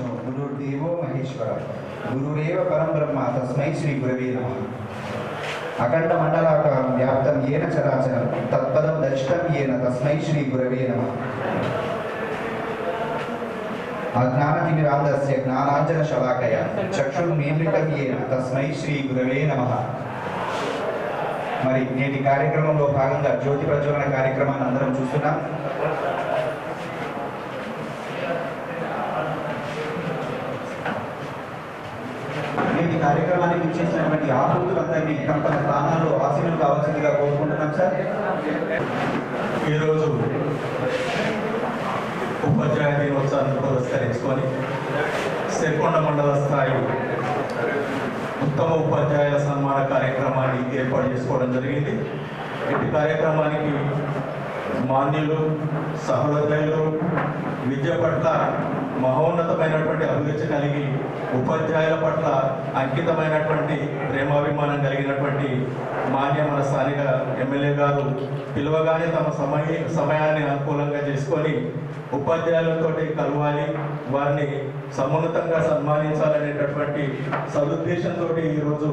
విష్ణు. గురుర్దేవో మహేశ్వర. గురురేవ పరం బ్రహ్మ. తస్మై శ్రీ గురవే నమ. అఖండ మండలాకారం వ్యాప్తం ఏన చరాచరం. తత్పదం దర్శితం ఏన. తస్మై శ్రీ గురవే నమ. అజ్ఞానతిమిరాంధస్య జ్ఞానాంజన శలాకయ. చక్షుర్మీలితం ఏన తస్మై శ్రీ గురవే నమ. మరి నేటి కార్యక్రమంలో భాగంగా జ్యోతి ప్రజ్వలన కార్యక్రమాన్ని అందరం చూస్తున్నాం నేటి కార్యక్రమానికి ఇచ్చేసినటువంటి ఆహుతులందరినీ తమ స్థానాల్లో ఆశీనులు కావాల్సిందిగా కోరుకుంటున్నాం సార్. ఈరోజు ఉపాధ్యాయ దినోత్సవాన్ని పురస్కరించుకొని సిరికొండ మండల స్థాయి ఉత్తమ ఉపాధ్యాయ సన్మాన కార్యక్రమాన్ని ఏర్పాటు చేసుకోవడం జరిగింది. ఇటు కార్యక్రమానికి మాన్యులు సహోదరులు విద్య పట్ల మహోన్నతమైనటువంటి అభిరుచి కలిగి ఉపాధ్యాయుల పట్ల అంకితమైనటువంటి ప్రేమాభిమానం కలిగినటువంటి మాన్య మన స్థానిక ఎమ్మెల్యే గారు పిలవగానే తమ సమయ సమయాన్ని అనుకూలంగా చేసుకొని ఉపాధ్యాయులతోటి కలవాలి వారిని సమున్నతంగా సన్మానించాలనేటటువంటి సదుద్దేశంతో ఈరోజు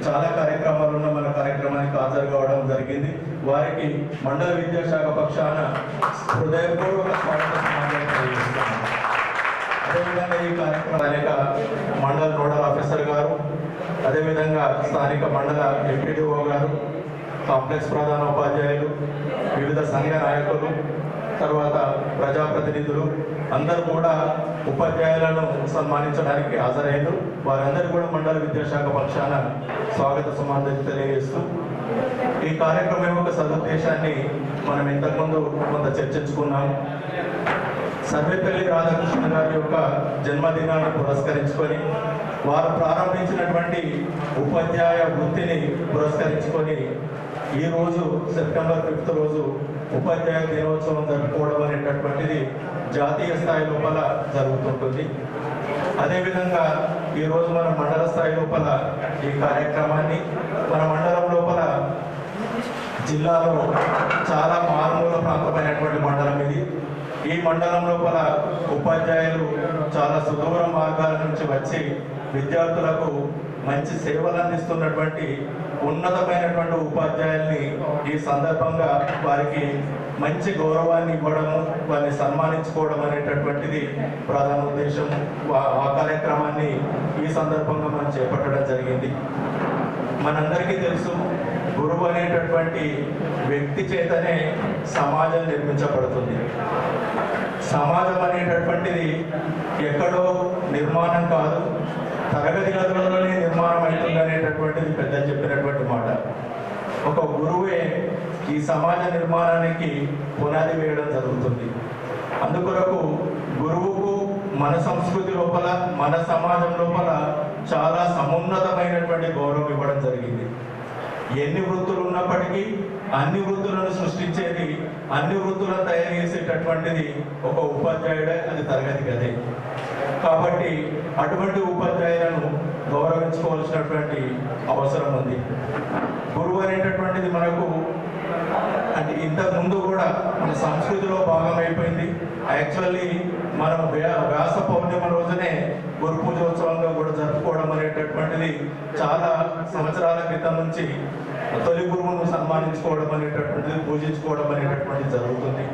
చాలా కార్యక్రమాలు ఉన్న కార్యక్రమానికి హాజరు కావడం జరిగింది. వారికి మండల విద్యాశాఖ పక్షాన హృదయపూర్వక స్వాగత అదేవిధంగా ఈ కార్యక్రమానిక మండల నోడల్ ఆఫీసర్ గారు అదేవిధంగా స్థానిక మండల ఎంపీడీఓ గారు కాంప్లెక్స్ ప్రధాన ఉపాధ్యాయులు వివిధ సంఘ నాయకులు తర్వాత ప్రజాప్రతినిధులు అందరూ కూడా ఉపాధ్యాయులను సన్మానించడానికి హాజరయ్యారు వారందరూ కూడా మండల విద్యాశాఖ పక్షాన స్వాగత సమాధానం తెలియజేస్తూ ఈ కార్యక్రమం యొక్క సదుద్దేశాన్ని మనం ఇంతకుముందు కొంత చర్చించుకున్నాం. సర్వేపల్లి రాధాకృష్ణ గారి యొక్క జన్మదినాన్ని పురస్కరించుకొని వారు ప్రారంభించినటువంటి ఉపాధ్యాయ వృత్తిని పురస్కరించుకొని ఈ రోజు సెప్టెంబర్ ఫిఫ్త్ రోజు ఉపాధ్యాయ దినోత్సవం జరుపుకోవడం అనేటటువంటిది జాతీయ స్థాయి లోపల జరుగుతుంటుంది. అదేవిధంగా ఈ రోజు మన మండల స్థాయి లోపల ఈ కార్యక్రమాన్ని మన మండలం లోపల జిల్లాలో చాలా మారుమూల ప్రాంతమైనటువంటి మండలం ఇది. ఈ మండలం లోపల ఉపాధ్యాయులు చాలా సుదూర మార్గాల నుంచి వచ్చి విద్యార్థులకు మంచి సేవలు అందిస్తున్నటువంటి ఉన్నతమైనటువంటి ఉపాధ్యాయుల్ని ఈ సందర్భంగా వారికి మంచి గౌరవాన్ని ఇవ్వడము వారిని సన్మానించుకోవడం అనేటటువంటిది ప్రధాన ఉద్దేశం. వా- ఆ కార్యక్రమాన్ని ఈ సందర్భంగా మనం చేపట్టడం జరిగింది. మనందరికీ తెలుసు గురువు అనేటటువంటి వ్యక్తి చేతనే సమాజం నిర్మించబడుతుంది. సమాజం అనేటటువంటిది ఎక్కడో నిర్మాణం కాదు తరగతి గదులలోనే నిర్మాణం అవుతుంది అనేటటువంటిది పెద్దలు చెప్పినటువంటి మాట. ఒక గురువే ఈ సమాజ నిర్మాణానికి పునాది వేయడం జరుగుతుంది. అందుకొరకు గురువుకు మన సంస్కృతి లోపల మన సమాజం లోపల చాలా సమున్నతమైనటువంటి గౌరవం ఇవ్వడం జరిగింది. ఎన్ని వృత్తులు ఉన్నప్పటికీ అన్ని వృత్తులను సృష్టించేది అన్ని వృత్తులను తయారు చేసేటటువంటిది ఒక ఉపాధ్యాయుడే అది తరగతి గదే. కాబట్టి అటువంటి ఉపాధ్యాయులను గౌరవించుకోవాల్సినటువంటి అవసరం ఉంది. గురువు అనేటటువంటిది మనకు అంటే ఇంతకుముందు కూడా మన సంస్కృతిలో భాగం అయిపోయింది యాక్చువల్లీ మనం వ్యా- వ్యాస పౌర్ణిమ రోజునే గురు పూజోత్సవంగా కూడా జరుపుకోవడం అనేటటువంటిది చాలా సంవత్సరాల క్రితం నుంచి తొలి గురువును సన్మానించుకోవడం అనేటటువంటిది పూజించుకోవడం అనేటటువంటిది జరుగుతుంది.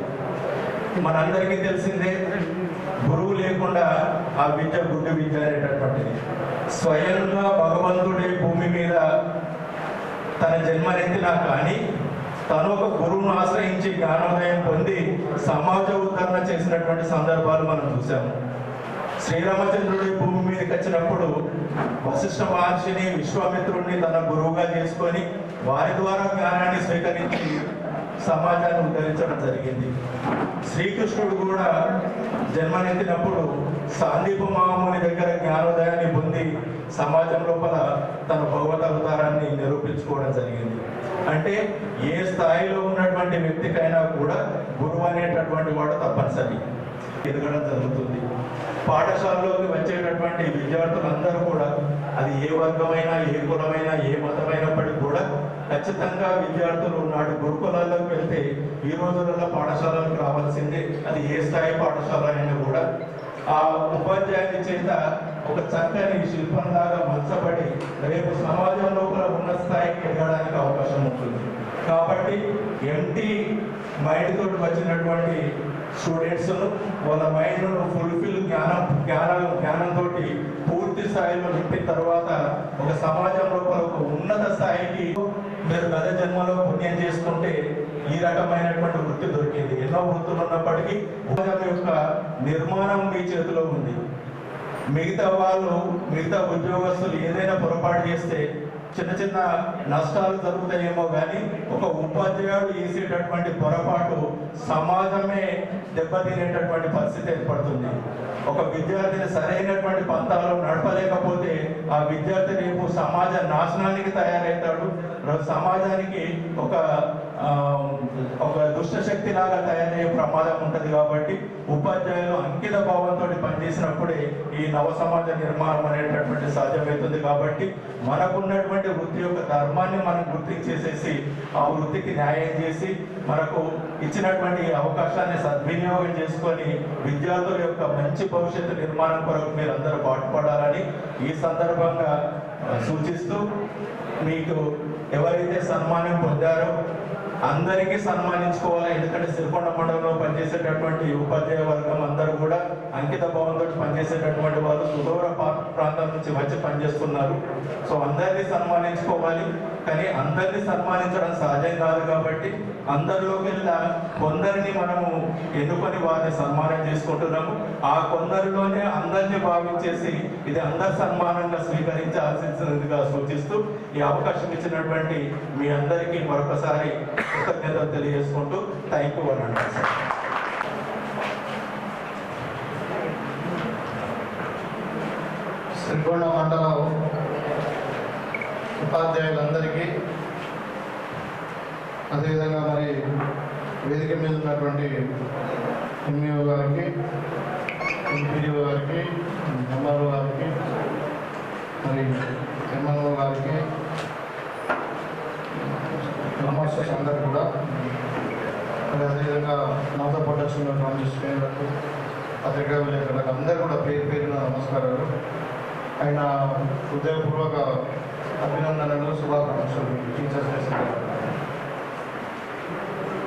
మనందరికీ తెలిసిందే గురువు లేకుండా ఆ విద్య గుడ్డు విద్య అనేటటువంటిది. స్వయంగా భగవంతుడే భూమి మీద తన జన్మనెత్తినా కానీ తను ఒక గురువును ఆశ్రయించి జ్ఞానోదయం పొంది సమాజ ఉద్ధరణ చేసినటువంటి సందర్భాలు మనం చూసాము శ్రీరామచంద్రుడు భూమి మీదకి వచ్చినప్పుడు వశిష్ఠ మహర్షిని విశ్వామిత్రుడిని తన గురువుగా చేసుకొని వారి ద్వారా జ్ఞానాన్ని స్వీకరించి సమాజాన్ని ఉద్ధరించడం జరిగింది. శ్రీకృష్ణుడు కూడా జన్మనెత్తినప్పుడు సాందీప మహాముని దగ్గర జ్ఞానోదయాన్ని పొంది సమాజం లోపల తన భగవత అవతారాన్ని నిరూపించుకోవడం జరిగింది. అంటే ఏ స్థాయిలో ఉన్నటువంటి వ్యక్తికైనా కూడా గురువు అనేటటువంటి వాడు తప్పనిసరి. ఎదగడం జరుగుతుంది. పాఠశాలలోకి వచ్చేటటువంటి విద్యార్థులందరూ కూడా అది ఏ వర్గమైనా ఏ కులమైనా ఏ మతమైనప్పటికీ కూడా ఖచ్చితంగా విద్యార్థులు నాడు గురుకులాల్లోకి వెళ్తే ఈ రోజులలో పాఠశాలలకు రావాల్సిందే. అది ఏ స్థాయి పాఠశాల అయినా కూడా. ఆ ఉపాధ్యాయుని చేత ఒక చక్కని శిల్పంలాగా మలచబడి రేపు సమాజం లోపల ఉన్న స్థాయికి ఎదగడానికి అవకాశం ఉంటుంది. కాబట్టి ఎంటీ మైండ్ తోటి వచ్చినటువంటి స్టూడెంట్స్ వాళ్ళ మైండ్ను ఫుల్ఫిల్ జ్ఞానం జ్ఞానం జ్ఞానంతో పూర్తి స్థాయిలో నింపిన తర్వాత ఒక సమాజం లోపల ఒక ఉన్నత స్థాయికి మీరు గత జన్మలో పుణ్యం చేసుకుంటే ఈ రకమైనటువంటి వృత్తి దొరికింది. ఎన్నో వృత్తులు ఉన్నప్పటికీ సమాజం యొక్క నిర్మాణం మీ చేతిలో ఉంది. మిగతా వాళ్ళు మిగతా ఉద్యోగస్తులు ఏదైనా పొరపాటు చేస్తే చిన్న చిన్న నష్టాలు జరుగుతాయేమో కానీ ఒక ఉపాధ్యాయుడు చేసేటటువంటి పొరపాటు సమాజమే దెబ్బతినేటటువంటి పరిస్థితి ఏర్పడుతుంది. ఒక విద్యార్థిని సరైనటువంటి పంతాలు నడపలేకపోతే ఆ విద్యార్థి రేపు సమాజ నాశనానికి తయారవుతాడు సమాజానికి ఒక ఒక దుష్టశక్తి లాగా తయారయ్యే ప్రమాదం ఉంటుంది కాబట్టి ఉపాధ్యాయులు అంకిత భావంతో పనిచేసినప్పుడే ఈ నవ సమాజ నిర్మాణం అనేటటువంటి సాధ్యమవుతుంది కాబట్టి మనకున్నటువంటి వృత్తి యొక్క ధర్మాన్ని మనం గుర్తించేసేసి ఆ వృత్తికి న్యాయం చేసి మనకు ఇచ్చినటువంటి అవకాశాన్ని సద్వినియోగం చేసుకొని విద్యార్థుల యొక్క మంచి భవిష్యత్తు నిర్మాణం కొరకు మీరు అందరూ పాటుపడాలని ఈ సందర్భంగా సూచిస్తూ మీకు ఎవరైతే సన్మానం పొందారో అందరికీ సన్మానించుకోవాలి? ఎందుకంటే సిరికొండ మండలంలో పనిచేసేటటువంటి ఉపాధ్యాయ వర్గం అందరూ కూడా అంకిత భావంతో పనిచేసేటటువంటి వాళ్ళు సుదూర ప్రాంతం నుంచి వచ్చి పనిచేస్తున్నారు. సో అందరినీ సన్మానించుకోవాలి. కానీ అందరినీ సన్మానించడం సాధ్యం కాదు కాబట్టి అందరిలోకి కొందరిని మనము ఎన్నుకొని వారిని సన్మానం చేసుకుంటున్నాము? ఆ కొందరిలోనే అందరినీ భావించేసి ఇది అందరి సన్మానంగా స్వీకరించాల్సిందిగా సూచిస్తూ ఈ అవకాశం ఇచ్చినటువంటి మీ అందరికీ మరొకసారి కృతజ్ఞతలు తెలియజేసుకుంటూ థ్యాంక్ యూ అనండి సార్ శ్రీకొండ మండలం ఉపాధ్యాయులందరికీ అదేవిధంగా మరి వేదిక మీద ఉన్నటువంటి ఎంఈఓ గారికి ఎంపీడీఓ గారికి ఎంఆర్ఓ గారికి మరి ఎంఎన్ఓ గారికి మాస్టర్స్ అందరూ కూడా. అదేవిధంగా నాతో పాటు వచ్చినటువంటి శ్రేణులకు పత్రికా విలేకరులకు అందరూ కూడా పేరు పేరున నమస్కారాలు. ఆయన హృదయపూర్వక అభినందనలు శుభాకాంక్షలు టీచర్స్ డే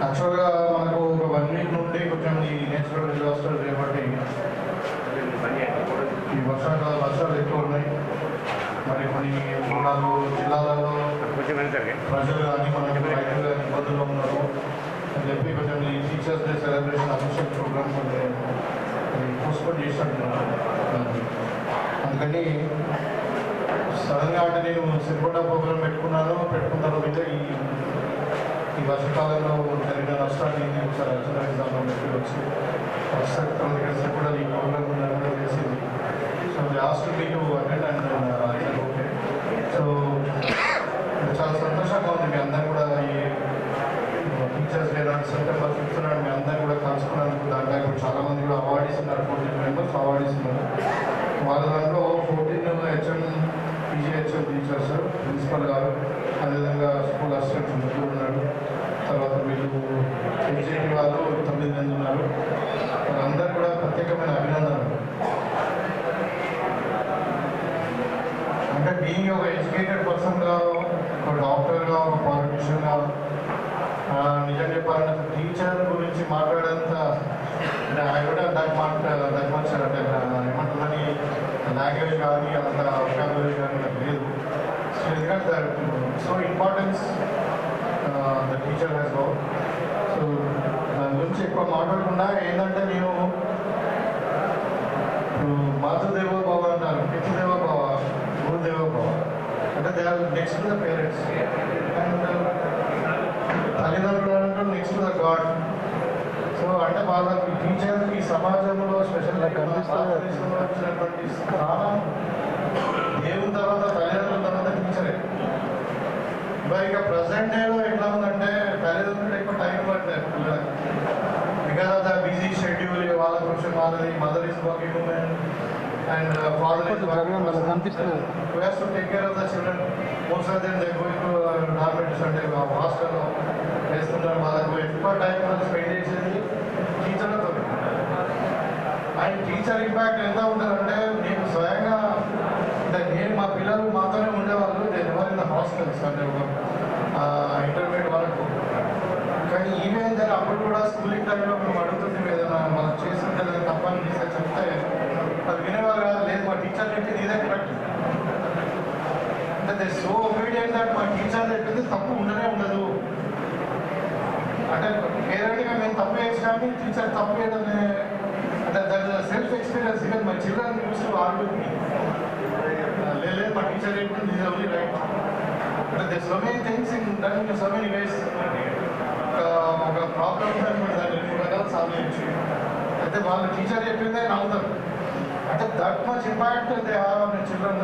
యాక్చువల్గా మనకు ఒక వన్ వీక్ నుండి కొంచెం ఈ నేచురల్ డిజాస్టర్ చేపట్టి ఈ వర్షాకాల వర్షాలు ఎక్కువ ఉన్నాయి. మరి కొన్ని మూడు జిల్లాలు ప్రజలు కానీ మనకి రైతులు కానీ ఇబ్బందుల్లో ఉన్నారు అని చెప్పి కొంచెం ఈ teachers day celebration official program కొంచెం పోస్ట్పోన్ చేసినట్టున్నారు అందుకని సడన్గా అంటే నేను సిరికొండ ప్రోగ్రామ్ పెట్టుకున్నాను పెట్టుకున్న తర్వాత ఈ ఈ వర్షకాలంలో జరిగిన నష్టాన్ని నేను ఒకసారి అంచనా ఎగ్జామ్లో పెట్టి వచ్చి కూడా ఈ ప్రోగ్రామ్ ఉందని చేసింది సో లాస్ట్ మీకు అటెండ్ అండ్ ఓకే సో మీ అందరం కూడా ఈ టీచర్స్ డే నాడు సెప్టెంబర్ ఫిఫ్త్ నాడు మీ అందరం కూడా కలుసుకున్నందుకు దాంట్లో ఇప్పుడు చాలా మంది కూడా అవార్డు ఇస్తున్నారు ఫోర్టీన్ మెంబర్స్ అవార్డు ఇస్తున్నారు వాళ్ళ దాంట్లో fourteen HM PGHM teachers principal గారు అదేవిధంగా స్కూల్ అసిస్టెంట్స్ ముగ్గురు ఉన్నారు. తర్వాత వీళ్ళు ఎగ్జిక్యూటివ్ వాళ్ళు తొమ్మిది మంది ఉన్నారు. వాళ్ళందరూ కూడా ప్రత్యేకమైన అభినందనలు. అంటే బీయింగ్ ఒక ఎడ్యుకేటెడ్ పర్సన్గా ఒక పాలిటిషియన్గా నిజం చెప్పాలంటే టీచర్ గురించి మాట్లాడేంత అంటే ఐ కూడా దట్ మాట ఏమంటుందని లాంగ్వేజ్ కానీ అంత అవకాశాలు కానీ నాకు లేదు. సో ఎందుకంటే so importance the teacher has go so దాని గురించి ఎక్కువ మాట్లాడకుండా ఏంటంటే నేను ఇప్పుడు మాతృదేవో అంటారు పితృదేవ భవ గురుదేవ బావ అంటే they are next the parents and తల్లిదండ్రులు అంటే నెక్స్ట్ టు ద గాడ్ అంటే వాళ్ళకి టీచర్కి సమాజంలో స్పెషల్ వచ్చినటువంటి స్థానం దేవుని తర్వాత తల్లిదండ్రుల తర్వాత టీచరే. మరి ఇక ప్రజెంట్ డేలో ఎట్లా ఉందంటే తల్లిదండ్రులు ఎక్కువ టైం పడతాయి పిల్లలకి. Because of the busy schedule వాళ్ళ ప్రొఫెషన్ వాళ్ళది mother is working women and father is of the children. Most of them they going to uh, dormitories అంటే హాస్టల్లో వేస్తుంటారు. వాళ్ళకు ఎక్కువ టైం వాళ్ళు స్పెండ్ చేసేది టీచర్లతో అండ్ టీచర్ ఇంపాక్ట్ ఎంత ఉంటుందంటే నేను స్వయంగా అంటే నేను మా పిల్లలు మాతోనే ఉండేవాళ్ళు. నేను ఎవరైనా హాస్టల్స్ అంటే ఒక ఇంటర్మీడియట్ వరకు కానీ ఈవెన్ దాని అప్పుడు కూడా స్కూలింగ్ టైంలో మేము అడుగుతుంటే ఏదైనా మనం చేస్తుంటే లేదా తప్పని తీసే చెప్తే అది వినేవారు కాదు. లేదు మా టీచర్ చెప్పింది ఇదే కరెక్ట్ అంటే సో ఒబీడియంట్ దట్ మా టీచర్ చెప్పింది తప్పు ఉండనే ఉండదు. అంటే పేరెంట్గా మేము తప్పు చేసి కానీ టీచర్ తప్పు చేయడమే అంటే that self experience even my children use to లేదు మా టీచర్ చెప్పింది ఇది ఓన్లీ రైట్ అంటే they so many things in done in so many ways ఒక ప్రాబ్లమ్ దాన్ని రెండు రకాలు సాల్వ్ చేయొచ్చు. అయితే వాళ్ళు టీచర్ చెప్పిందే నమ్ముతారు అంటే that much impact they have on children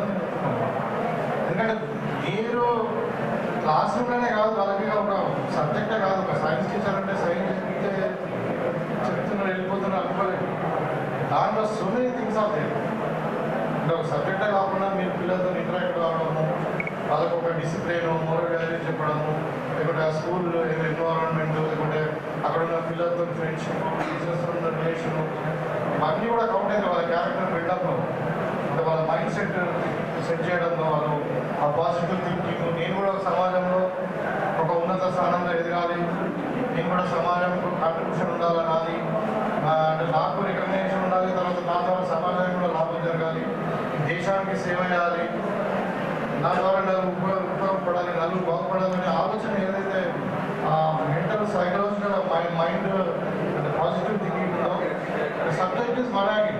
ఎందుకంటే మీరు క్లాస్ రూమ్లోనే కాదు వాళ్ళకి ఒక సబ్జెక్టే కాదు. ఒక సైన్స్ టీచర్ అంటే సైన్స్ చెప్తే చెప్తున్నారు వెళ్ళిపోతున్నారు అనుకోలేదు. దాంట్లో సో మెనీ థింగ్స్ ఆఫ్ అంటే ఒక సబ్జెక్టే కాకుండా మీరు పిల్లలతో ఇంటరాక్ట్ కావడము వాళ్ళకు ఒక డిసిప్లిన్ మోరల్ వాల్యూ చెప్పడము లేకుంటే ఆ స్కూల్ ఎన్విరాన్మెంట్ లేకుంటే అక్కడ ఉన్న పిల్లలతో ఫ్రెండ్షిప్ టీచర్స్ ఉన్న రిలేషన్ అవన్నీ కూడా కౌంట్ అయితే వాళ్ళ క్యారెక్టర్ బిల్డప్ అంటే వాళ్ళ మైండ్ సెట్ సెట్ చేయడంలో వాళ్ళు ఆ పాజిటివ్ థింకింగ్ నేను కూడా సమాజంలో ఒక ఉన్నత స్థానంలో ఎదగాలి. నేను కూడా సమాజంకు కాంట్రిబ్యూషన్ ఉండాలి నాది అంటే నాకు రికగ్నేషన్ ఉండాలి తర్వాత నా ద్వారా సమాజానికి కూడా లాభం జరగాలి. దేశానికి సేవ చేయాలి. నా ద్వారా నలుగురు ఉపయోగ ఉపయోగపడాలి నలుగురు బాగుపడాలనే ఆలోచన ఏదైతే మెంటల్ సైకలాజికల్ మైండ్ అంటే పాజిటివ్ థింకింగ్ ఉందో సబ్జెక్ట్ ఇస్ మరాగి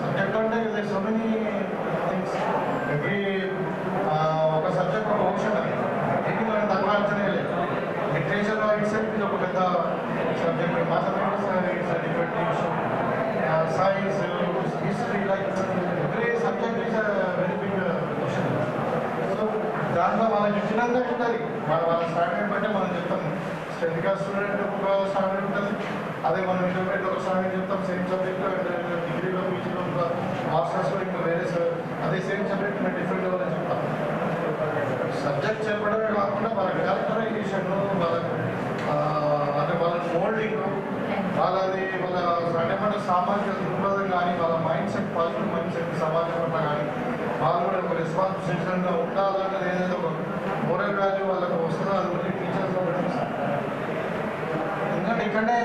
సబ్జెక్ట్ అంటే సో మెనీ థింగ్స్ ఎవ్రీ ఒక సబ్జెక్ట్ ఒక ఓషన్ అది దీన్ని మనం తక్కువ అంచనా లేదు లిటరేచర్ ఇట్సెల్ఫ్ ఇది ఒక పెద్ద subject mathematics it's different science history like every subject is very big question so దాంట్లో మనకి ఇచ్చినంత ఉంటుంది. మన వాళ్ళ స్టాండర్డ్ బట్టి మనం చెప్తాం. టెన్త్ స్టూడెంట్ ఒక స్టాండర్డ్ ఉంటుంది. అదే మనం ఇంటర్మీడియట్ ఒక స్టాండర్డ్ చెప్తాం. సేమ్ సబ్జెక్ట్ డిగ్రీలో పీజీలో ఒక మాస్టర్స్లో ఇంకా వేరే అదే సేమ్ సబ్జెక్ట్ మేము డిఫరెంట్ లెవెల్ చెప్తాం. సబ్జెక్ట్ చెప్పడమే కాకుండా వాళ్ళ క్యారెక్టరైజేషన్ వాళ్ళ వాళ్ళ వాళ్ళది వాళ్ళ అంటే మన సామాజిక దృక్పథం కానీ వాళ్ళ mind set positive mind set సమాజం పట్ల కానీ వాళ్ళు కూడా ఒక రెస్పాన్సిబిలిటీగా ఉండాలన్నది ఏదైతే ఒక మోరల్ వాల్యూ వాళ్ళకు వస్తుందో అది టీచర్స్ టీచర్స్లో ఎందుకంటే ఇక్కడే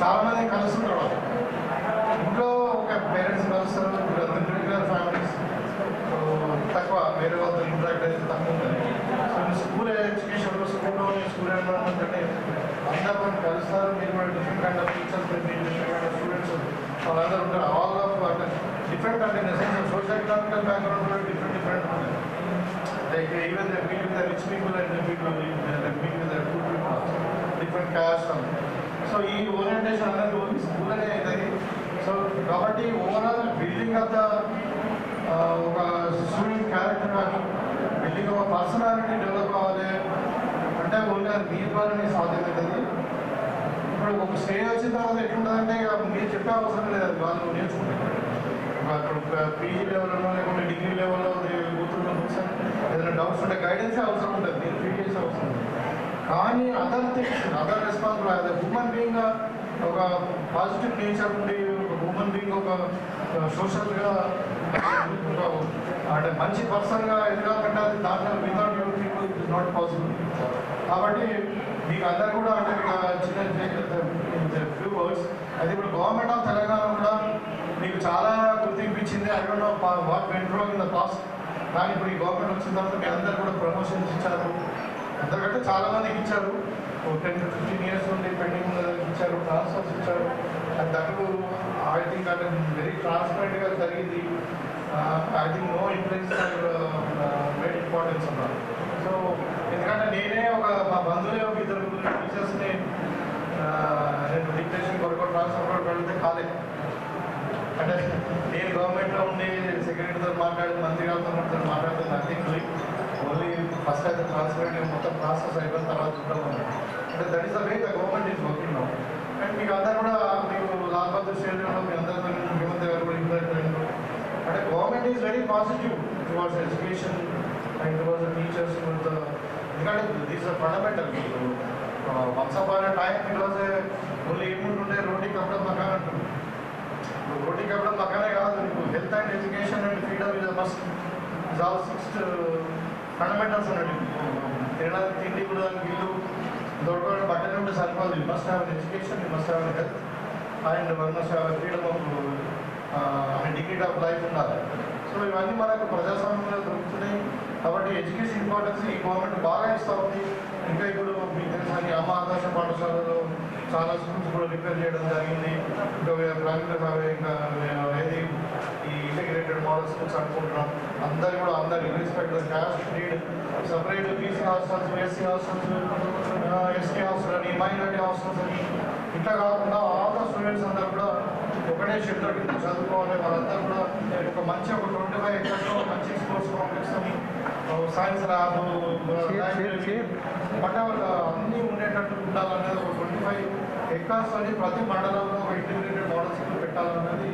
చాలామంది కలుస్తున్నారు కలుస్తుంటారు వాళ్ళు. ఇంట్లో ఒక పేరెంట్స్ కలుస్తారు న్యూక్లియర్ ఫ్యామిలీస్ తక్కువ వేరే వాళ్ళతో ఇంటరాక్ట్ అయితే తక్కువ ఉంటుంది. సో స్కూల్ ఎడ్యుకేషన్లో స్కూల్లో స్కూల్ ఎన్విరాన్మెంట్ అంటే అందరూ మనం కలుస్తారు మీరు కూడా different kind of teachers different kind of students వాళ్ళందరూ ఉంటారు. ఆల్ ఆఫ్ అంటే డిఫరెంట్ అంటే in sense social economical background కూడా డిఫరెంట్ డిఫరెంట్ ఉంటుంది like even the meet with the rich people and people meet with the poor people different caste so ఈ orientation అనేది only స్కూల్లోనే అవుతుంది సో కాబట్టి overall building of the ఒక student character కానీ building ఒక పర్సనాలిటీ డెవలప్ అవ్వాలి అంటే ఓన్లీ అది మీ ద్వారానే సాధ్యమవుతుంది. ఇప్పుడు ఒక స్టేజ్ వచ్చిన తర్వాత ఎట్లుంటుందంటే ఇక మీరు చెప్పే అవసరం లేదు అది వాళ్ళు నేర్చుకుంటారు. అక్కడ పీజీ లెవెల్లో లేకుంటే డిగ్రీ లెవెల్లో కూర్చున్న బుక్స్ ఏదైనా డౌట్స్ ఉంటే గైడెన్సే అవసరం ఉంటుంది మీరు ఫీల్ చేసే అవసరం ఉంటుంది కానీ other things other responsible as human being ఒక పాజిటివ్ నేచర్ ఉండి ఒక హ్యూమన్ బీయింగ్ ఒక సోషల్గా అంటే మంచి పర్సన్గా ఎదగాలంటే అది దాంట్లో without you people is not possible కాబట్టి మీకు అందరు కూడా అంటే ఇక అది ఇప్పుడు గవర్నమెంట్ ఆఫ్ తెలంగాణ కూడా మీకు చాలా గుర్తింపు ఇచ్చింది I don't know what went wrong in the past కానీ ఇప్పుడు ఈ గవర్నమెంట్ వచ్చిన తర్వాత మీ అందరు కూడా ప్రమోషన్స్ ఇచ్చారు. అందరికంటే చాలా మందికి ఇచ్చారు. టెన్ టు ఫిఫ్టీన్ ఇయర్స్ నుండి పెండింగ్ uh, ఇచ్చారు ట్రాన్స్ఫర్స్ ఇచ్చారు. అండ్ దట్ ఐ థింక్ అంటే వెరీ ట్రాన్స్పరెంట్గా జరిగింది. I think no importance very importance ఉన్నారు సో ఎందుకంటే నేనే ఒక మా బంధువులే ఒక ఇద్దరు టీచర్స్ని డిక్టేషన్ కొరకు ట్రాన్స్ఫర్ కొరకు వెళ్తే కాలేదు అంటే నేను గవర్నమెంట్లో ఉండి సెక్రటరీతో మాట్లాడి మంత్రి గారితో మాట్లాడుతూ మాట్లాడుతుంది నథింగ్ డూయింగ్ ఓన్లీ ఫస్ట్ అయితే ట్రాన్స్పరెంట్ మొత్తం ప్రాసెస్ అయిపోయిన తర్వాత చూద్దాం అన్నారు. అంటే that is the way the government is working now and మీకు అందరూ కూడా మీకు లాల్ బహదూర్ స్టేడియంలో మీ అందరూ ముఖ్యమంత్రి గారు కూడా ఇంప్లిమెంట్ అయినారు అంటే government is very positive towards education and towards the teachers ఎందుకంటే these are fundamental once upon time ఈరోజు ఓన్లీ ఏముంటుండే రోటీ కప్పడం మకాన్ అంటుంది రోటీ కప్పడం మకానే కాదు నీకు health and education and freedom is must is all six fundamentals అన్నట్టు. తినడానికి తిండి కూడా వీళ్ళు ఇల్లు దొరకడం బట్టలు ఉంటే సరిపోదు. You must have education you must have health and one must have freedom of and dignity of life ఉండాలి. సో ఇవన్నీ మనకు ప్రజాస్వామ్యంలో దొరుకుతున్నాయి. కాబట్టి ఎడ్యుకేషన్ ఇంపార్టెన్స్ ఈ గవర్నమెంట్ బాగా ఇస్తూ ఉంది. ఇంకా ఇప్పుడు మీకు తెలుసు అని అమ్మ ఆదర్శ పాఠశాలలో చాలా స్కూల్స్ కూడా రిపేర్ చేయడం జరిగింది. ఇంకా ప్రైవేట్ ఇంకా ఏది ఈ ఇంటిగ్రేటెడ్ మోడల్ స్కూల్స్ అనుకుంటున్నాం. అందరు కూడా అందరు respect caste need separate BC hostels SC hostels ST hostel అని మైనార్టీ హాస్టల్స్ అని. ఇట్లా కాకుండా ఆల్ ద స్టూడెంట్స్ అందరూ కూడా ఒకటే షెడ్యూల్ కింద చదువుకోవాలి. వాళ్ళందరూ కూడా ఒక మంచి ఒక ట్వంటీ ఫైవ్ ఎకర్స్లో మంచి స్పోర్ట్స్ కాంప్లెక్స్ అని సైన్స్ ల్యాబ్ బట్ అన్నీ ఉండేటట్టు ఉండాలనేది ఒక ట్వంటీ ఫైవ్ ఎకర్స్ అని ప్రతి మండలంలో ఒక ఇంటిగ్రేటెడ్ మోడల్ స్కూల్ పెట్టాలన్నది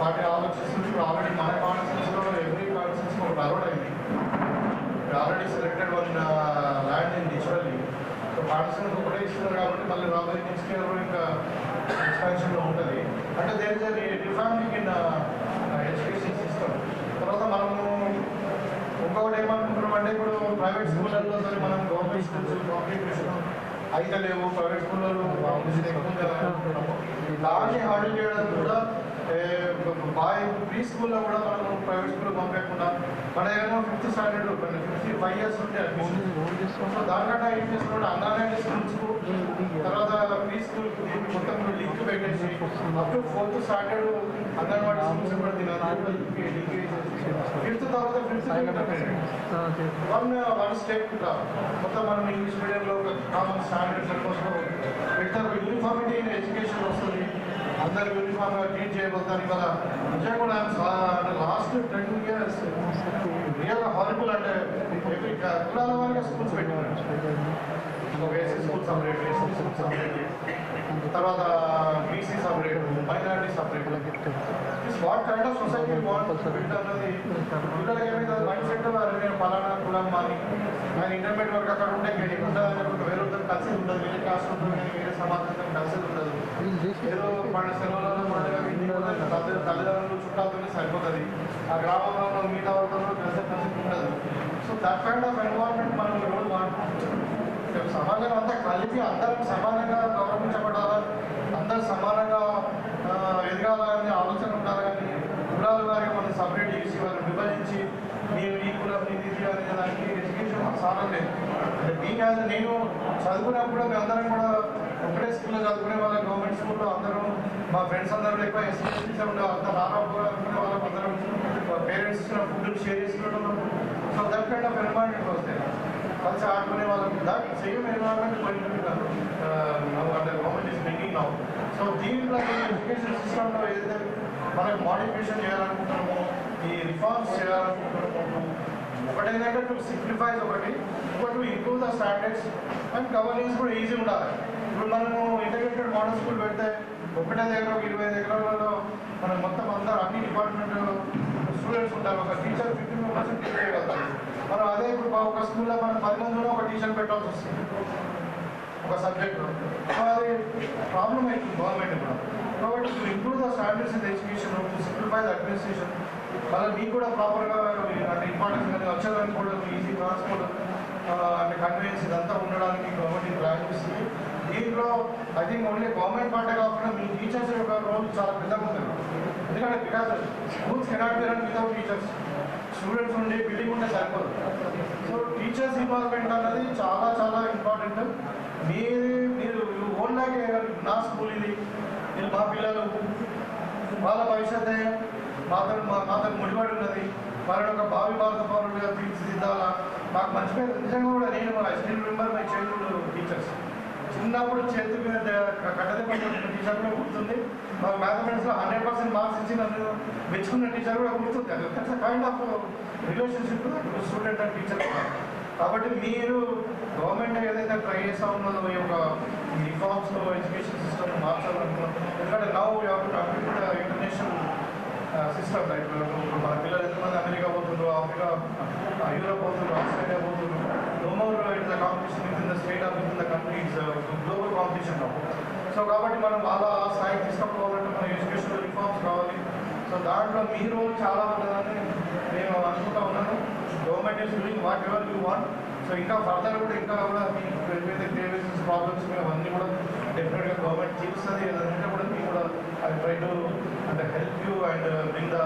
పార్టీ ఆలోచిస్తుంది ఇప్పుడు ఆల్రెడీ మన కాన్స్టిట్యూన్స్లో ఎవ్రీ కాన్స్టిట్యూన్స్ ఒకటి అలౌడ్ అయింది. Already selected one land individually so constituencies ఒకటే ఇస్తున్నారు కాబట్టి మళ్ళీ రాబోయే నెక్స్ట్ ఇయర్ ఇంకా ఎక్స్పాన్షన్లో ఉంటుంది. అంటే there is reforming in education system తర్వాత మనము ఇంకొకటి ఏమనుకుంటున్నాం అంటే ఇప్పుడు ప్రైవేట్ స్కూళ్ళల్లో మనం గవర్నమెంట్ స్కూల్స్ కాంపిటీషన్ అయితే లేవు. ప్రైవేట్ స్కూళ్ళలో కాంపిటీషన్ ఎక్కువ దాన్ని హార్డిల్ చేయడానికి కూడా బాయ్ ప్రీ స్కూల్లో కూడా మనం ప్రైవేట్ స్కూల్ పంపించకుండా మన ఏమో fifth standard fifty five years ఉంటే సో దానికంటే ఏం చేస్తున్నాడు అన్నారాయణ స్కూల్స్ తర్వాత ప్రీ స్కూల్ మొత్తం లింక్ పెట్టేసి అప్పుడు ఫోర్త్ స్టాండర్డ్ అంగన్వాడీ స్కూల్స్ కూడా తినాలి. ఫిఫ్త్ తర్వాత ఫిఫ్త్ వన్ వన్ స్టెప్ మొత్తం మనం ఇంగ్లీష్ మీడియంలో కామన్ స్టాండర్డ్ సిలబస్లో పెడతారు యూనిఫార్మిటీ ఎడ్యుకేషన్ వస్తుంది. అందరు యూనిఫామ్గా ట్రీట్ చేయబోతారు. ఇవాళ నిజంగా కూడా last ten years real horrible అంటే కులాల వారిగా స్కూల్స్ పెట్టినారు ఒక SC school separate schools school separate తర్వాత BC separate minority separate what kind of society what build అన్నది పిల్లలకి ఏమైంది మైండ్ సెట్ వారు నేను పలానా కులం మాని ఆయన ఇంటర్మీడియట్ వరకు అక్కడ ఉంటే ఇక్కడ ఉండదు అని వేరే కలిసి ఉండదు వేరే క్లాస్ ఉంటుంది కానీ వేరే సమాజంతో కలిసి ఉండదు. ఏదో మన సెలవులలో తల్లి- తల్లిదండ్రులు చుట్టాలతోనే సరిపోతుంది. ఆ గ్రామంలో ఉన్న మిగతా వాళ్ళతో కలిసి కలిసి ఉండదు. So that kind of environment మనం రోజు రేపు సమాజం అంతా కలిపి అందరం సమానంగా గౌరవించబడాలా? అందరూ సమానంగా ఎదగాలని ఆలోచన ఉండాలి? కానీ కులాల వారికి మనం సపరేట్ చేసి వాళ్ళని విభజించి నేను ఈ కులం నీది దానికి ఎడ్యుకేషన్ చాలా లేదు. అంటే కాదు యాజ్ నేను చదువుకున్నప్పుడు అందరం కూడా ఒకటే స్కూల్లో చదువుకునే వాళ్ళ గవర్నమెంట్ స్కూల్లో అందరూ మా ఫ్రెండ్స్ అందరం ఎక్కువ ఎస్ఎస్సీ ఉండే అంత రారాపు అనుకునే వాళ్ళకి అందరం. పేరెంట్స్ ఇచ్చిన ఫుడ్ షేర్ చేసుకుంటున్నాం so that kind of environment వస్తాయి. కలిసి ఆడుకునే వాళ్ళకి దట్ సేమ్ ఎన్వైరన్మెంట్ పోయినట్టున్నారు అంటే government is making now so దీంట్లో ఎడ్యుకేషన్ సిస్టంలో ఏదైతే మనకి మోడిఫికేషన్ చేయాలనుకుంటున్నామో ఈ రిఫార్మ్స్ చేయాలనుకుంటున్నాము ఒకటి ఏంటంటే టు సింప్లిఫైజ్ ఒకటి. ఇంకోటి improve the standards and governance కూడా ఈజీ ఉండాలి. ఇప్పుడు మనము ఇంటిగ్రేటెడ్ మోడల్ స్కూల్ పెడితే ఒకటే దగ్గర ఒక ఇరవై ఐదు ఎకరాలలో మనం మొత్తం అందరూ అన్ని డిపార్ట్మెంట్ స్టూడెంట్స్ ఉంటారు. ఒక టీచర్ ఫిఫ్టీ మెంబర్స్ టీచర్ చేయగలుగుతారు మనం అదే ఇప్పుడు ఒక స్కూల్లో మనం పది మందిలో ఒక టీచర్ పెట్టాల్సి వస్తుంది. ఒక సబ్జెక్ట్లో సో అది ప్రాబ్లం అవుతుంది గవర్నమెంట్ కూడా. కాబట్టి to improve the standards in education to simplify the administration మళ్ళీ మీకు కూడా ప్రాపర్గా అంటే ఇంపార్టెన్స్ కానీ వచ్చేదానికి కూడా ఈజీ ట్రాన్స్పోర్ట్ అంటే కన్వీనియన్స్ ఇదంతా ఉండడానికి గవర్నమెంట్ ప్లాన్ దీంట్లో I think only government party కాకుండా మీ టీచర్స్ యొక్క రోల్ చాలా పెద్దగా ఉంటుంది. ఎందుకంటే because schools cannot be run without teachers students ఉండి బిల్డింగ్ ఉంటే సరిపోదు. సో టీచర్స్ ఇన్వాల్వ్మెంట్ అన్నది చాలా చాలా ఇంపార్టెంట్ మీరు మీరు ఓన్ లాగే నా స్కూల్ ఇది. నేను మా పిల్లలు వాళ్ళ భవిష్యత్తే మాతో మా మాతో ముడిపడి ఉన్నది. వాళ్ళని ఒక భావి భారత పౌరులుగా తీర్చిదిద్దాలా? మాకు మంచి పేరు నిజంగా కూడా నేను మా still member my childhood teachers. చిన్నప్పుడు చేతి మీద కట్టదెబ్బ టీచర్ కూడా గుర్తుంది. మాకు మ్యాథమెటిక్స్లో హండ్రెడ్ పర్సెంట్ మార్క్స్ ఇచ్చి నన్ను మెచ్చుకున్న టీచర్ కూడా గుర్తుంది. అది kind of relationship student and teacher కాబట్టి మీరు గవర్నమెంట్ ఏదైతే ట్రై చేస్తా ఉన్నదో ఈ యొక్క రిఫార్మ్స్ ఎడ్యుకేషన్ సిస్టమ్ మార్చాలనుకున్నాం ఎందుకంటే నవ్ ఇంటర్నేషనల్ సిస్టమ్ లైక్ మన పిల్లలు ఎంతమంది అమెరికా పోతుండ్రు ఆఫ్రికా uh, యూరోప్ పోతుండ్రు Australia పోతుండ్రు no more it the competition with in the state of with in the countries global competition so కాబట్టి మనం అలా ఆ స్థాయికి తీసుకుపోవాలంటే మన ఎడ్యుకేషన్ రిఫార్మ్స్ కావాలి. సో దాంట్లో మీ రోల్ చాలా ఉంటుందని నేను అనుకుంటా ఉన్నాను. Government is doing whatever you want so ఇంకా ఫర్దర్ కూడా ఇంకా కూడా మీకు ఏదైతే క్రియేషన్స్ ప్రాబ్లమ్స్ మేము అవన్నీ కూడా డెఫినెట్గా గవర్నమెంట్ తీరుస్తుంది ఏదంటే కూడా మీకు కూడా ఐ ట్రై టు అంటే help you and bring the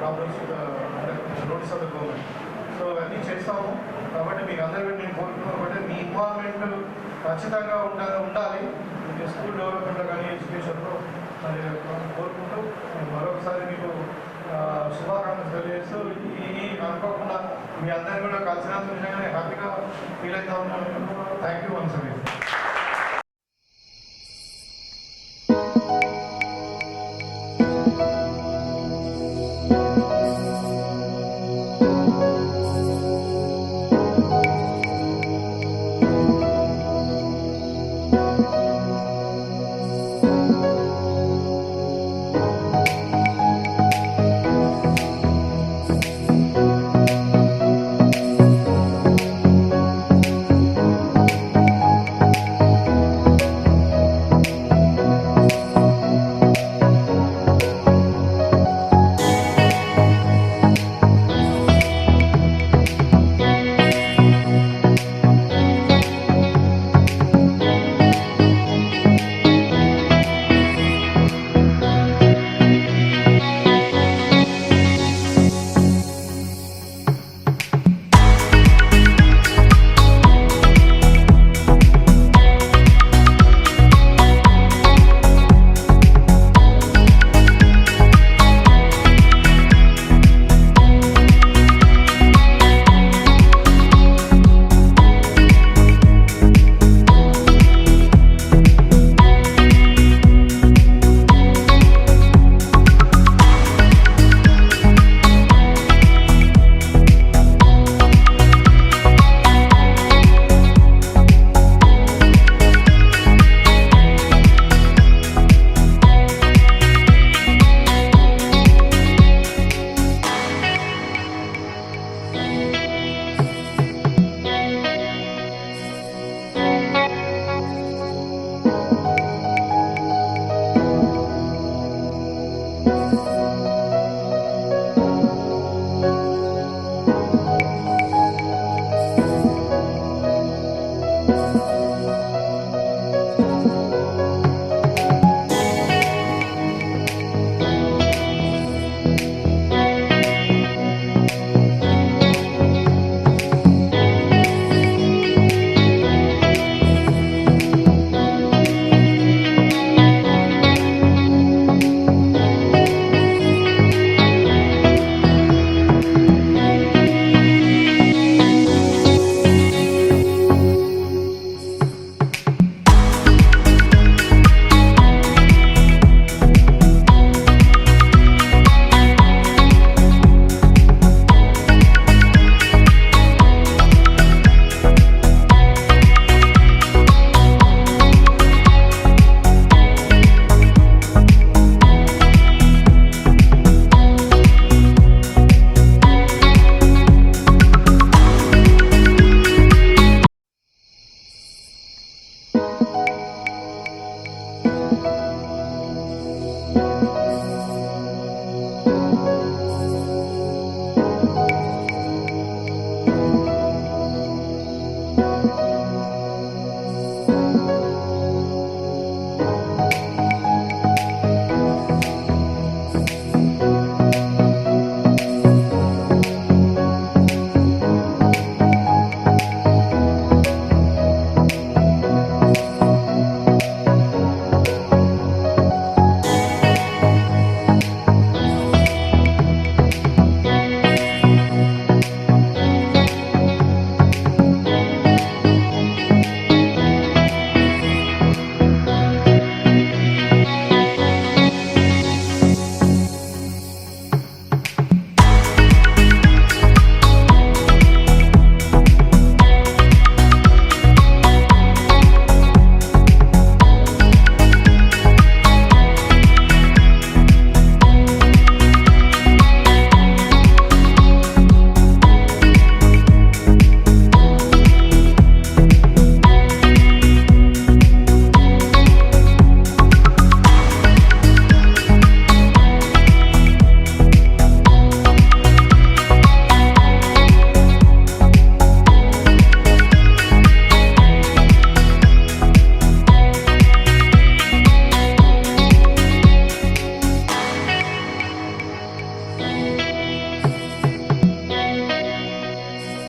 problems notice of the government so అన్నీ చేస్తాము. కాబట్టి మీకు అందరికీ నేను కోరుకున్నాను కాబట్టి మీ ఇన్వాల్వ్మెంట్ ఖచ్చితంగా ఉండాలి. ఉండాలి స్కూల్ డెవలప్మెంట్లో కానీ ఎడ్యుకేషన్లో మరి కోరుకుంటూ మరొకసారి మీకు శుభాకాంక్షలు తెలియజేస్తూ ఈ అనుకోకుండా మీ అందరినీ కూడా కలిసినందుకు నిజంగానే హ్యాపీగా ఫీల్ అవుతా ఉన్నాను. Thank you once again